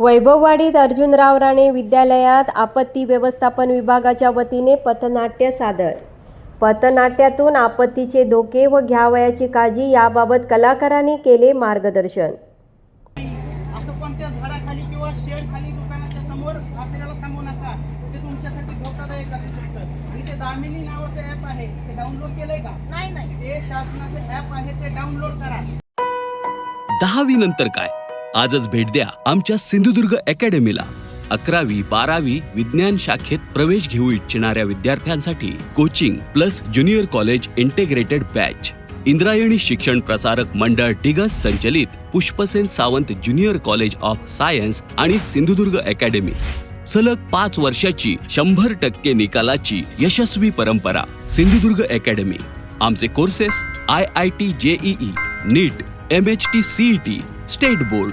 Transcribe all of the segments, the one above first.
वैभववाडीत अर्जुनराव राणे विद्यालयात आपत्ती व्यवस्थापन विभागाच्या वतीने पथनाट्य सादर. पथनाट्यातून आपत्तीचे धोके व घ्यावयाची काळजी याबाबत कलाकारांनी केले मार्गदर्शन. असं कोणत्या झाडाखाली किंवा शेड खाली दुकानाच्या समोर आश्रयाला थांबवू नका. ते तुमच्यासाठी धोकादायक असू शकतं. आणि ते दामिनी नावाचं ऍप आहे. ते डाउनलोड केलंय का? नाही नाही. ते शासनाचं ऍप आहे. ते डाउनलोड करा. दहावी नंतर काय? आजच भेट द्या आमच्या सिंधुदुर्ग अकॅडमीला. अकरावी बारावी विज्ञान शाखेत प्रवेश घेऊ इच्छिणाऱ्या विद्यार्थ्यांसाठी coaching plus junior college integrated batch. Indrayani शिक्षण प्रसारक मंडळ डिगस संचलित Pushpasen Sawant junior college of science आणि सिंधुदुर्ग अकॅडमी. सलग पाच वर्षाची शंभर टक्के निकालाची यशस्वी परंपरा सिंधुदुर्ग अकॅडमी. आमचे courses I I T JEE NEET M H T CET state board.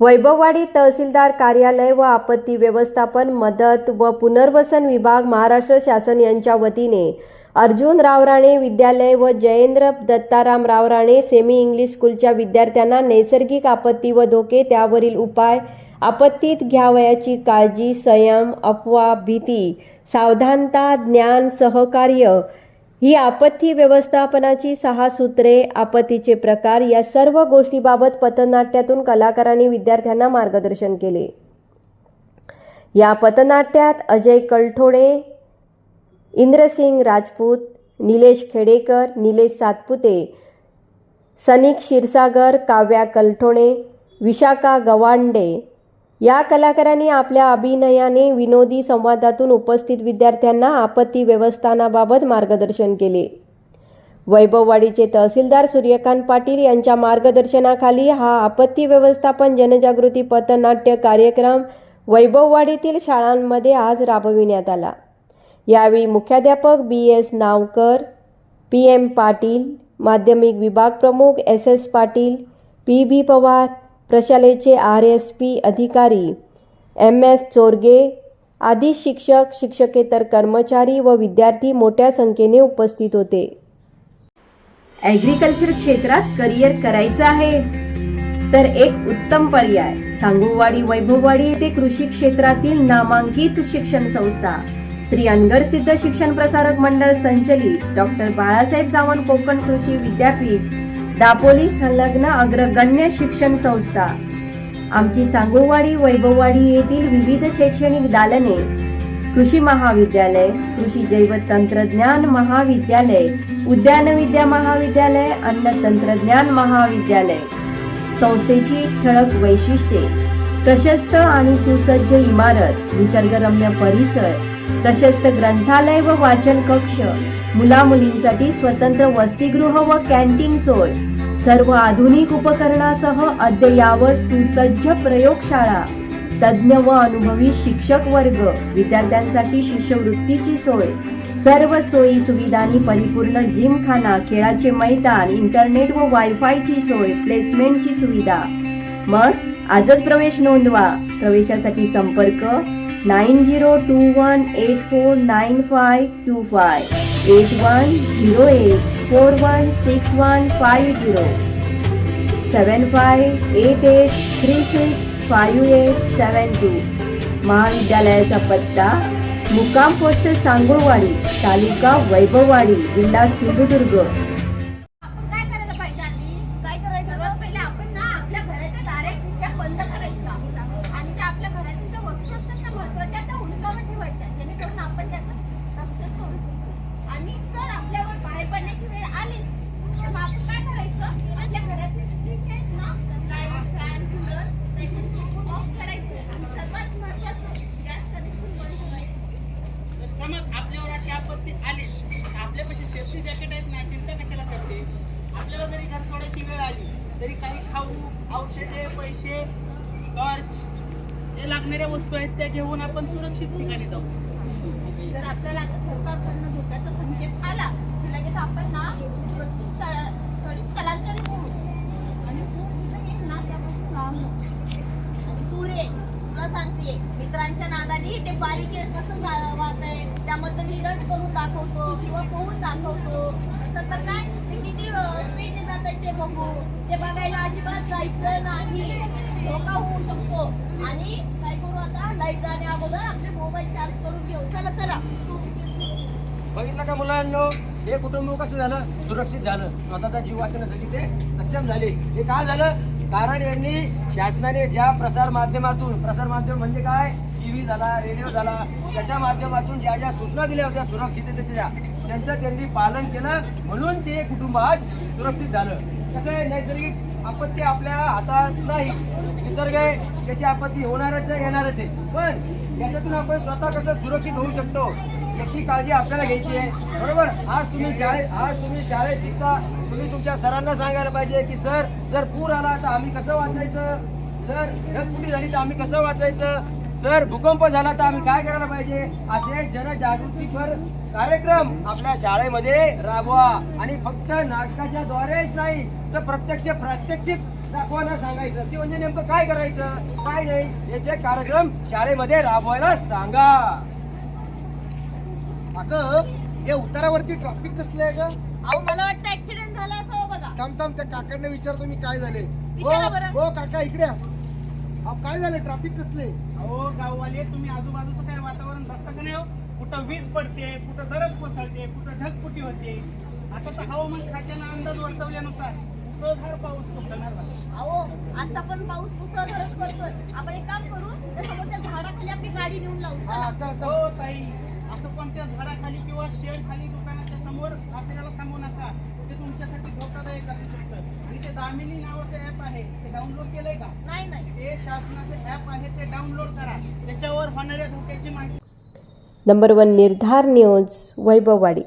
Vaibhavwadi तहसीलदार कार्यालय व आपत्ती व्यवस्थापन मदत व पुनर्वसन विभाग महाराष्ट्र शासन यांच्या वतीने अर्जुन रावराणे विद्यालय व जयेंद्र दत्ताराम रावराणे सेमी इंग्लिश स्कूलच्या विद्यार्थ्यांना नैसर्गिक आपत्ती व धोके त्यावरील उपाय आपत्तीत घ्यावयाची काळजी संयम अफवा भीती सावधानता ज्ञान सहकार्य ही आपत्ती व्यवस्थापनाची सहा सूत्रे आपत्तीचे प्रकार या सर्व गोष्टीबाबत पथनाट्यातून कलाकारांनी विद्यार्थ्यांना मार्गदर्शन केले. या पथनाट्यात अजय कलठोडे इंद्रसिंग राजपूत निलेश खेडेकर निलेश सातपुते सनिक क्षीरसागर काव्या कलठोणे विशाखा गवांडे या कलाकारांनी आपल्या अभिनयाने विनोदी संवादातून उपस्थित विद्यार्थ्यांना आपत्ती व्यवस्थानाबाबत मार्गदर्शन केले. वैभववाडीचे तहसीलदार सूर्यकांत पाटील यांच्या मार्गदर्शनाखाली हा आपत्ती व्यवस्थापन जनजागृती पथनाट्य कार्यक्रम वैभववाडीतील शाळांमध्ये आज राबविण्यात आला. यावेळी मुख्याध्यापक B S Navkar P M Patil माध्यमिक विभाग प्रमुख S S Patil P B Pawar प्रशालेचे आर एस पी अधिकारी एम एस चोरगे आदी शिक्षक शिक्षकेतर कर्मचारी व विद्यार्थी मोठ्या संख्येने उपस्थित होते. ॲग्रिकल्चर क्षेत्रात करिअर करायचं आहे. तर एक उत्तम पर्याय सांगूवाडी वैभववाडी येथे कृषी क्षेत्रातील नामांकित शिक्षण संस्था. श्री अनगर सिद्ध शिक्षण प्रसारक मंडळ संचलित डॉक्टर बाळासाहेब सावंत कोकण कृषी विद्यापीठ. दापोली संलग्न अग्रगण्य शिक्षण संस्था. आमची सांगोवाडी वैभववाडी येथील विविध शैक्षणिक दालने कृषी महाविद्यालय कृषी जैव तंत्रज्ञान महाविद्यालय उद्यान विद्या महाविद्यालय अन्न तंत्रज्ञान महाविद्यालय. संस्थेची ठळक वैशिष्ट्ये प्रशस्त आणि सुसज्ज इमारत निसर्गरम्य परिसर प्रशस्त ग्रंथालय व वाचन कक्ष मुला मुलींसाठी स्वतंत्र वसतिगृह व कॅन्टीन सोय. सर्व आधुनिक उपकरणासह अद्ययावत सुसज्ज प्रयोगशाळा. तज्ज्ञ व अनुभवी शिक्षक वर्ग विद्यार्थ्यांसाठी शिष्यवृत्तीची सोय. सर्व सोयी सुविधांनी परिपूर्ण जिमखाना खेळाचे मैदान इंटरनेट व वायफायची सोय प्लेसमेंटची सुविधा. मग आजच प्रवेश नोंदवा. प्रवेशासाठी संपर्क nine zero two one eight four nine five two five eight one zero eight four one six one five zero seven five eight eight three six five eight seven two महाविद्यालयाचा पत्ता मुक्काम पोस्ट सांगोळवाडी तालुका वैभववाडी जिल्हा सिंधुदुर्ग आपण काय करायला पाहिजे आधी काय करायचं सर्वात पहिले आपण ना आपल्या घराच्या दारे खिडक्या बंद करायच्या आणि त्या आपल्या घरातील ज्या वस्तू असतात ना महत्त्वाच्या त्या हुडकावून समज आपल्यावर अशी आपत्ती आली तर आपल्यापाशी सेफ्टी जॅकेट आहेत ना चिंता कशाला करते आपल्याला जरी घर सोडायची वेळ आली तरी काही खाऊ औषधे पैसे टॉर्च जे लागणाऱ्या वस्तू आहेत त्या घेऊन आपण सुरक्षित ठिकाणी जाऊ. जर आपल्याला आता सरकारकडनं धोक्याचा संकेत आला की लगेच आपण ना सुरक्षित स्थळ- स्थळी स्थलांतरित होऊ. आणि तू ना त्यापासून लांब आणि तू रे तुला सांगते मित्रांच्या नादानी ते बारीक कसं जा- आहे त्यामध्ये स्टंट करून दाखवतो किंवा पोहून दाखवतो. असं तर काय? किती स्पीडने जात आहेत ते बघू. ते बघायला अजिबात जायचं नाही. धोका होऊ शकतो. आणि काय करू आता? लाइट जाण्या अगोदर आपले मोबाईल चार्ज करून घेऊ. चला चला. बघितलं का मुलांनो? हे कुटुंब कसं झालं? सुरक्षित झालं. स्वतःचा जीव वाचवण्यासाठी ते सक्षम झाले. हे काय झालं? कारण यांनी शासनाने ज्या प्रसार माध्यमातून प्रसार माध्यम म्हणजे काय? टीव्ही झाला रेडिओ झाला त्याच्या माध्यमातून ज्या ज्या सूचना दिल्या होत्या सुरक्षिततेच्या त्यांचं त्यांनी पालन केलं म्हणून ते कुटुंब आज सुरक्षित झालं. कसं आहे नैसर्गिक आपत्ती आपल्या हातात नाही. निसर्ग आहे त्याची आपत्ती होणारच आहे येणारच आहे. पण त्याच्यातून आपण स्वतः कसं सुरक्षित होऊ शकतो याची काळजी आपल्याला घ्यायची आहे. बरोबर? आज तुम्ही शाळेत आज तुम्ही शाळेत शिकता तुम्ही तुमच्या सरांना सांगायला पाहिजे की सर जर पूर आला तर आम्ही कसं वाचायचं? सर ढगफुटी झाली तर आम्ही कसं वाचायचं? सर भूकंप झाला तर आम्ही काय करायला पाहिजे? असे जनजागृतीपर कार्यक्रम आपल्या शाळेमध्ये राबवा. आणि फक्त नाटकाच्या द्वारेच नाही तर प्रत्यक्ष प्रात्यक्षिक दाखवायला सांगायचं. ते म्हणजे नेमकं काय करायचं काय नाही याचे कार्यक्रम शाळेमध्ये राबवायला सांगा. अगं हे उतारावरती ट्रॅफिक कसलं आहे ग? अहो मला वाटतं ऍक्सिडेंट झाला असावं बघा. थांब थांब त्या काकांना विचारतो मी काय झाले विचारा बरं. हो काका इकडे या. अहो काय झालं ट्रॅफिक कसले अहो गाववाले तुम्ही आजूबाजूचं काय वातावरण बघता का नाही हो? कुठं वीज पडते कुठं दरड कोसळते कुठं ढगफुटी होते. आता तर हवामान खात्यानं अंदाज वर्तवल्यानुसार मुसळधार पाऊस कोसळणार. अहो आता पण पाऊस मुसळधारच करतोय आपण एक काम करू त्या समोरच्या झाडाखाली आपली गाडी नेऊन लावू हा, चल. हो ताई. असं कोणत्या झाडाखाली किंवा शेड खाली दुकानाच्या समोर आसऱ्याला थांबू नका. ते तुमच्यासाठी धोकादायक असू शकतं. आणि ते दामिनी नावाचं ऍप आहे ते डाउनलोड केलंय का? नाही नाही. ते शासनाचे ऍप आहे ते डाउनलोड करा. त्याच्यावर होणाऱ्या धोक्याची माहिती number one Nirdhar news Vaibhavwadi.